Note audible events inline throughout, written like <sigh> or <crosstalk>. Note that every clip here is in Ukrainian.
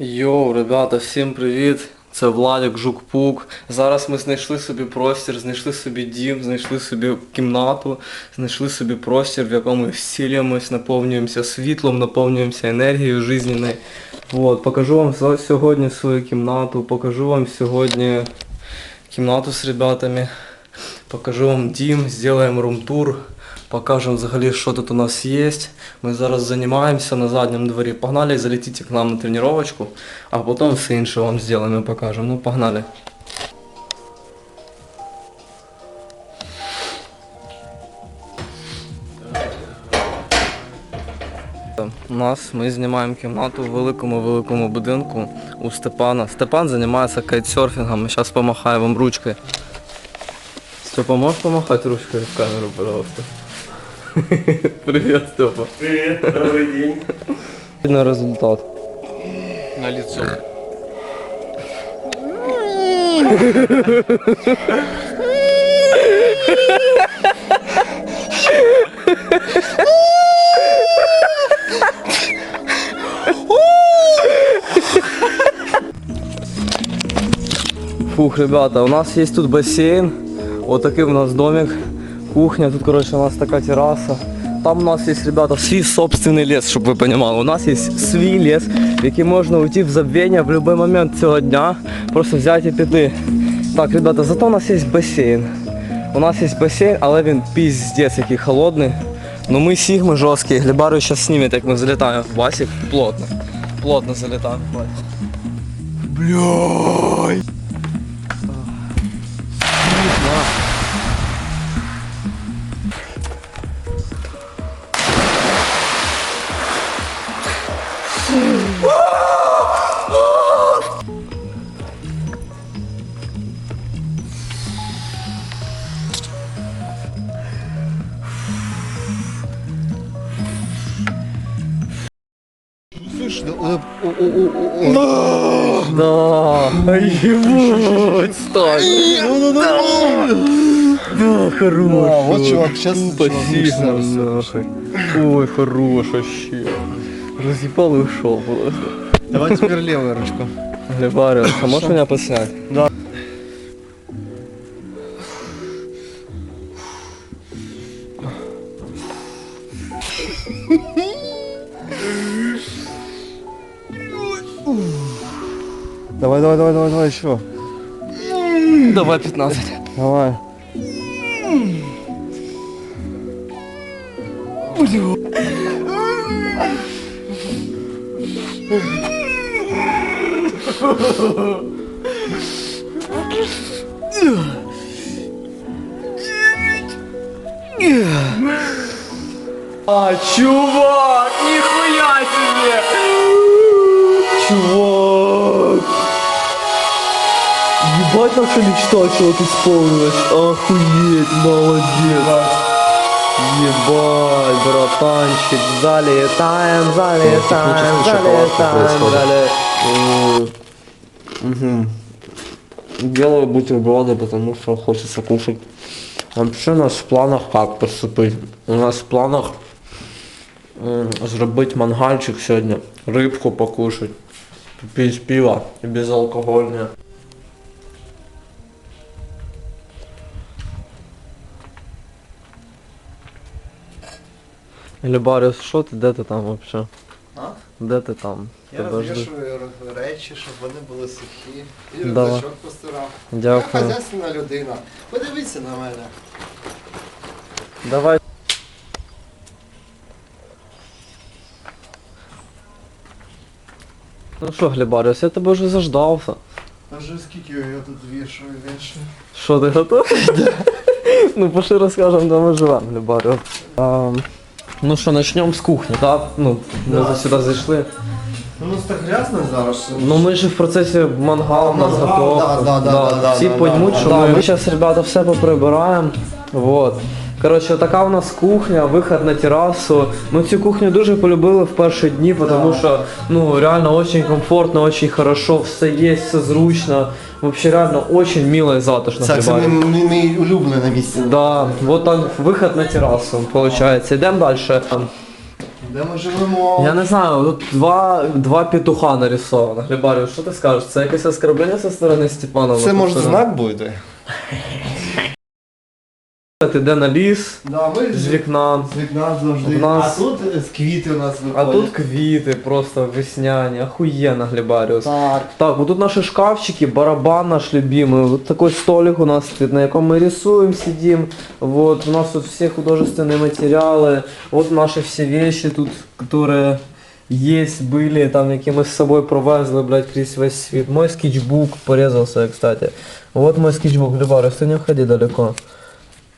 Йоу, ребята, всім привіт! Це Владик Жук-Пук. Зараз ми знайшли собі простір, знайшли собі дім, знайшли собі кімнату, знайшли собі простір, в якому всілюємось, наповнюємося світлом, наповнюємося енергією жизненною. Вот, покажу вам сьогодні свою кімнату, покажу вам сьогодні кімнату з ребятами, покажу вам дім, зробимо рум-тур, покажемо взагалі, що тут у нас є. Ми зараз займаємося на задньому дворі. Погнали, залетите к нам на тренировочку, а потім все інше вам зробимо покажемо. Ну, погнали. У нас ми знімаємо кімнату в великому великому будинку у Степана. Степан займається кайтсерфінгом. Зараз помахаю вам ручкою. Степа, можеш помахати ручкою в камеру, пожалуйста? <laughs> Привіт, Степа. Привет, добрый день. На результат. На лицо. Фух, ребята, у нас есть тут бассейн. Вот такой у нас домик. Кухня, тут, короче, у нас такая терраса. Там у нас есть, ребята, свій собственний лес, щоб ви розуміли. У нас є свій лес, в який можна уйти в забвення в будь-який момент цього дня. Просто взяти і піти. Так, ребята, зато у нас є басейн. У нас є басейн, але він піздець який холодний. Ну ми сігми жорсткі. Глібарю зараз знімет, як ми залітаємо в басик. Плотно. Плотно залітаємо в да, э, о, о, о, о, о. Да, ебать, стой. Да, хорош. Вот чувак, сейчас Спасибо. Ой, хорош вообще. Разъебал и ушел просто. Давай теперь левую ручку. Левая а можешь меня поснять? Да. Давай, давай, давай, давай еще. Давай 15. Давай. А, чувак, нихуя себе! Чувак! Ебать наша мечта, чувак, исполнилась. Охуеть, молодец. Ебать, братанчик, залетаем, залетаем, залетаем, залетаем. Делаю бутерброды, потому что хочется кушать. Вообще у нас в планах как поступить? У нас в планах зробити мангальчик сьогодні, рибку покушать, попити пиво і безалкогольне. Любаріус, що ти, де ти там вообще? А? Де ти там? Я Тебе жду. розвішую речі, щоб вони були сухі. І Давай. рюкзачок постирав. Я Дякую. хазяйственна людина. Подивіться на мене. Давай. Ну що, Глібаріус, я тебе вже заждався. Вже скільки я тут вішаю, вішаю. Що ти готовий? <laughs> ну пошли розкажемо, де ми живемо, Глібаріус. А, ну що, почнемо з кухні, так? Ну, ми Да. сюди зайшли. Ну, у нас так грязно зараз. Ну ми ж в процесі мангал, у нас готов. Да, да, да, да, да, Всі да, поймуть, да, що да. ми, ми зараз, ребята, все поприбираємо. Вот. Коротше, така у нас кухня, виход на терасу. Ми цю кухню дуже полюбили в перші дні, тому що ну реально очень комфортно, очень хорошо, все є, все зручно. Вообще реально очень мило і затишно. Це, це мій, мій, мій улюблене місце. Да, вот так выход на террасу получается. Идем дальше. Де ми живемо? Я не знаю, тут два, два петуха нарисовано. Глебарю, що ти скажеш? Це якесь оскорблення зі сторони Степанова? Це може знак буде? <laughs> Ти йде на ліс Да, ми з вікна. з вікна завжди. В нас- А тут е, з квіти у нас А виходять. тут квіти просто весняні, охуєнно, Глебаріус. Так. Так, вот тут наши шкафчики, барабан наш любимый, вот такой столик у нас стоит, на яком мы рисуем, сидим, вот, у нас тут все художественные материалы, вот наши все вещи тут, которые есть, были, там, які ми з собою провезли, блядь, крізь весь світ. Мой скетчбук порезался, кстати. Вот мой скетчбук, Любарис, ты не уходи далеко.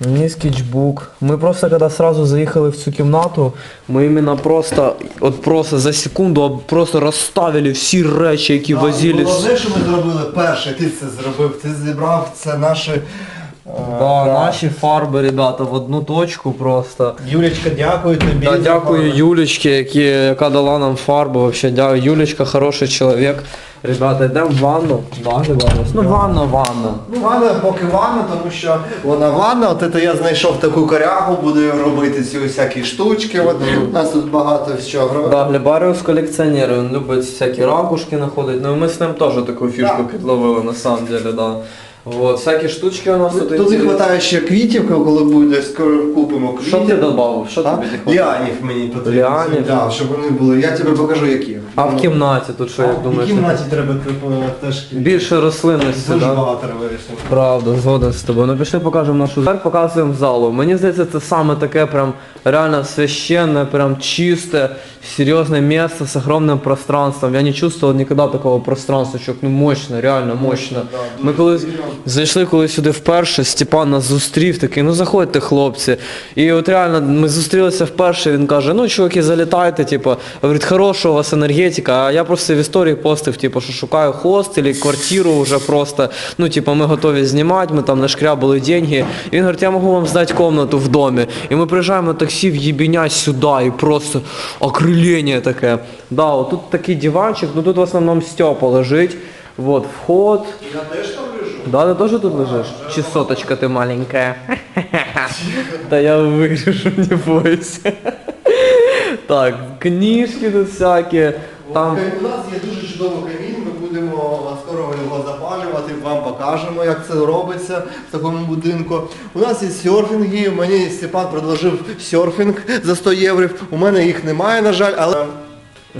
Мій скетчбук. Ми просто коли сразу заїхали в цю кімнату, ми іменно просто, от просто за секунду просто розставили всі речі, які возились. Головне, що ми зробили перше, ти це зробив, ти зібрав це наші. е, Да, наші фарби, ребята, в одну точку просто. Юлечка, дякую тобі. Да, за дякую фарби. Юлечці, які, яка дала нам фарбу. Вообще, дя... Юлечка хороший чоловік. Ребята, йдемо в ванну. Да, ребята? Ну, ванна, ванна. Ну, ванна, поки ванна, тому що вона ванна, от це я знайшов таку корягу, буду робити ці всякі штучки. От, у нас тут багато всього. Да, Глебаріус колекціонер, він любить всякі ракушки знаходить. Ну, ми з ним теж таку фішку підловили, на самом деле, да. Вот, всякі штучки у нас тут. Тут не інтересні. вистачає ще квітів, коли буде, скоро купимо квітів. Що ти додав? Що А? тобі не? Ліанів мені потрібно. Ліанів? Да, щоб вони були. Я тобі покажу які. А в кімнаті тут що, як В думаєш? кімнаті треба типу, теж Більше рослинності, дуже да? багато вирішимо. Правда, згоден з тобою. Ну пішли покажемо нашу Тепер показуємо залу. Мені здається, це саме таке прям реально священне, прям чисте, серьезное место с огромным пространством. Я не чувствовал никогда такого пространства, що ну мощно, реально мощно. Ми коли зайшли коли сюди вперше, Степан нас зустрів, такий, ну заходьте, хлопці. І от реально ми зустрілися вперше, він каже, ну чуваки, залітайте, типу, говорить, хороша у вас енергетика, а я просто в історії постив, типу, що шукаю хостелі, квартиру вже просто, ну, типу, ми готові знімати, ми там нашкрябали деньги. І він говорить, я можу вам здати комнату в домі. І ми приїжджаємо на таксі в Єбіня сюди, і просто окрилення таке. Да, от тут такий диванчик, ну тут в основному Степа лежить. Вот, вход. Я теж там лежу. Да, ты тоже тут лежишь? Чи соточка ты маленькая? <laughs> Да я вырежу, не бойся. Так, книжки тут всякие. Там... У нас є дуже чудовий камін, ми будемо скоро його запалювати, вам покажемо, як це робиться в такому будинку. У нас є серфінги, мені Степан предложив серфінг за 100 євро. У мене їх немає, на жаль, але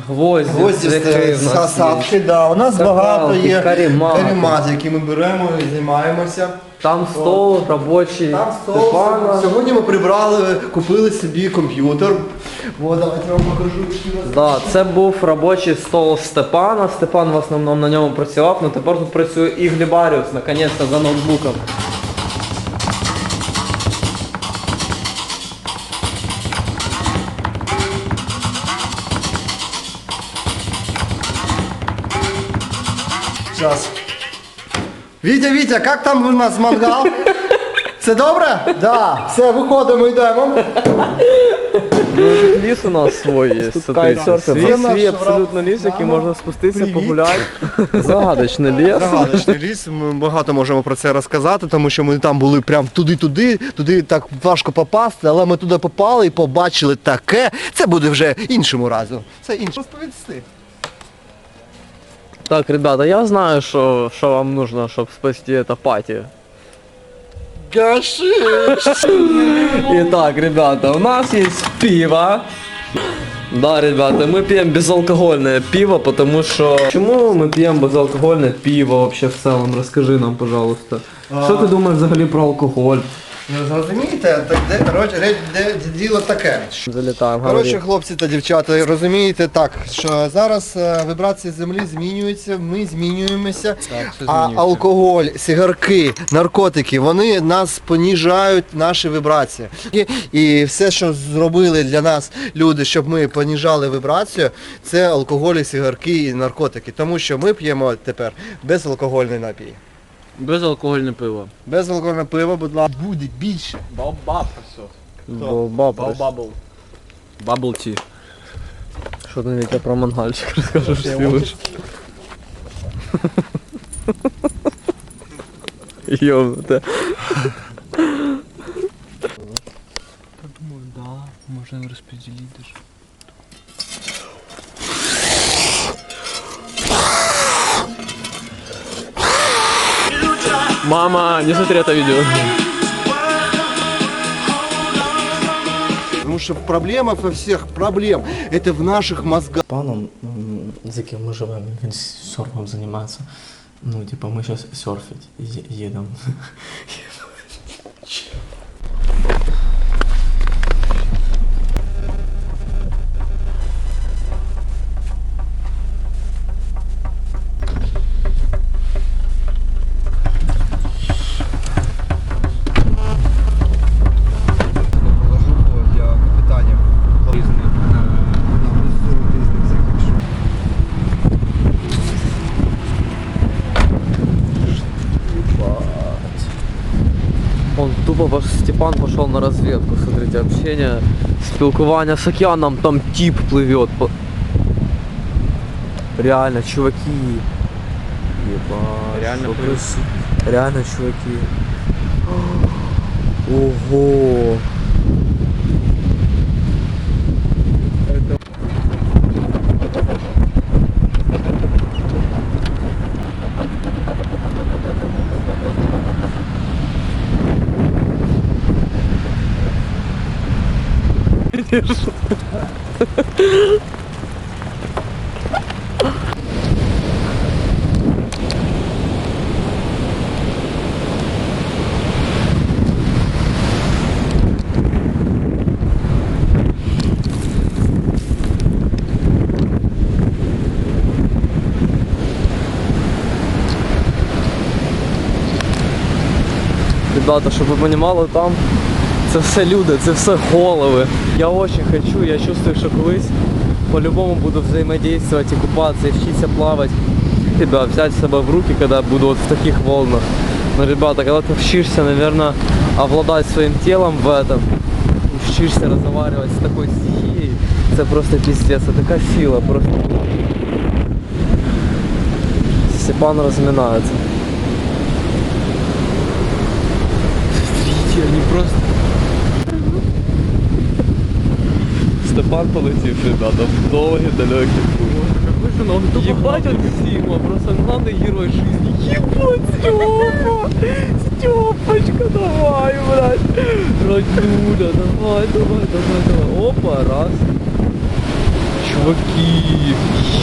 Гвозді, гості цвяхи в нас є. садки, да. У нас Каталки, багато є каремати. каремат, які ми беремо і займаємося. Там стол робочий Там стол. Степана. Сьогодні ми прибрали, купили собі комп'ютер. О, давайте я вам покажу, що у нас. Да, це був робочий стол Степана. Степан в основному на ньому працював, але тепер тут працює і Глібаріус, наконець-то за ноутбуком. Сейчас. Вітя, Вітя, як там у нас мангал? Все добре? Да. Все, виходимо, йдемо. Ліс у нас свій є. Свій, свій абсолютно ліс, який можна спуститися, погуляти. <laughs> Загадочний ліс. Загадочний ліс, ми багато можемо про це розказати, тому що ми там були прям туди-туди, туди так важко попасти, але ми туди попали і побачили таке. Це буде вже іншому разу. Це інше. Розповісти. Так, ребята, я знаю, що, що вам нужно, щоб спасти это паті. Гаши! Итак, ребята, у нас есть пиво. Да, ребята, мы пьем безалкогольное пиво, потому что... Почему мы пьем безалкогольное пиво вообще в целом? Расскажи нам, пожалуйста. Що ти думаєш взагалі про алкоголь? Ну, Зрозумієте, так де, роч- ре- де, діло таке. Залітаємо, Коротше, хлопці та дівчата, розумієте так, що зараз е, вібрації землі змінюються, ми змінюємося, все а змінюється. алкоголь, сигарки, наркотики, вони нас поніжають наші вібрації. І, і все, що зробили для нас люди, щоб ми поніжали вібрацію, це алкоголь, і сигарки і наркотики. Тому що ми п'ємо тепер безалкогольний напій. Безалкогольне пиво. Безалкогольне пиво, будь ласка, буде більше. Баобаб все. Баобаб. Баобабл. Бабл ті. Що ти Вітя, про мангальчик <laughs> розкажеш співиш? Йомнуте. Мама, не смотри это видео. Потому что проблема во всех проблем. Это в наших мозгах. Паном, м, з яким ми живемо, він серфом займається. Ну, типа, ми зараз серфить є- їдемо. <laughs> Степан пошел на разведку, смотрите, общение, спілкування с океаном, там тип плывет. Реально, чуваки. Ебать. Реально плывет. Реально, чуваки. <gasps> Ого. Ребята, щоб ви розуміли, там це все люди, це все голови. Я дуже хочу, я чувствую, що колись по-любому буду взаимодействовать и купаться, и вчиться плавать. Тебя взять себя в руки, когда буду вот в таких волнах. Но, ребята, когда ты вчишься, наверное, обладать своим телом в этом, вчишься разговаривать с такой стихией, это просто пиздец, это такая сила, просто. Степан разминается. Просто... Степан полетів, ребята, в довгий далекий путь. Какой же он Ебать он Сима, просто главный герой жизни. Ебать, Степа! Степочка, давай, блядь! Родюля, давай, давай, давай, давай. Опа, раз. Чуваки,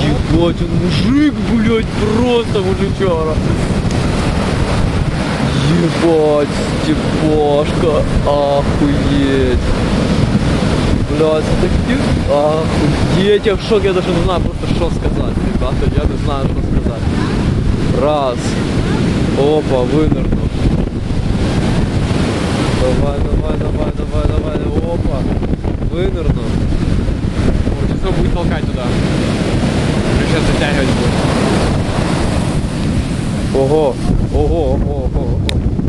ебать, он мужик, блядь, просто мужичара. Ебать, Степашка, охуеть. Блядь, это такие... Охуеть, я в шоке, я даже не знаю просто что сказать, ребята, я не знаю что сказать. Раз. Опа, вынырнул. Давай, давай, давай, давай, давай, опа. Вынырнул. Сейчас будет толкать туда. Сейчас затягивать будет. Ого, ого, ого, ого, ого.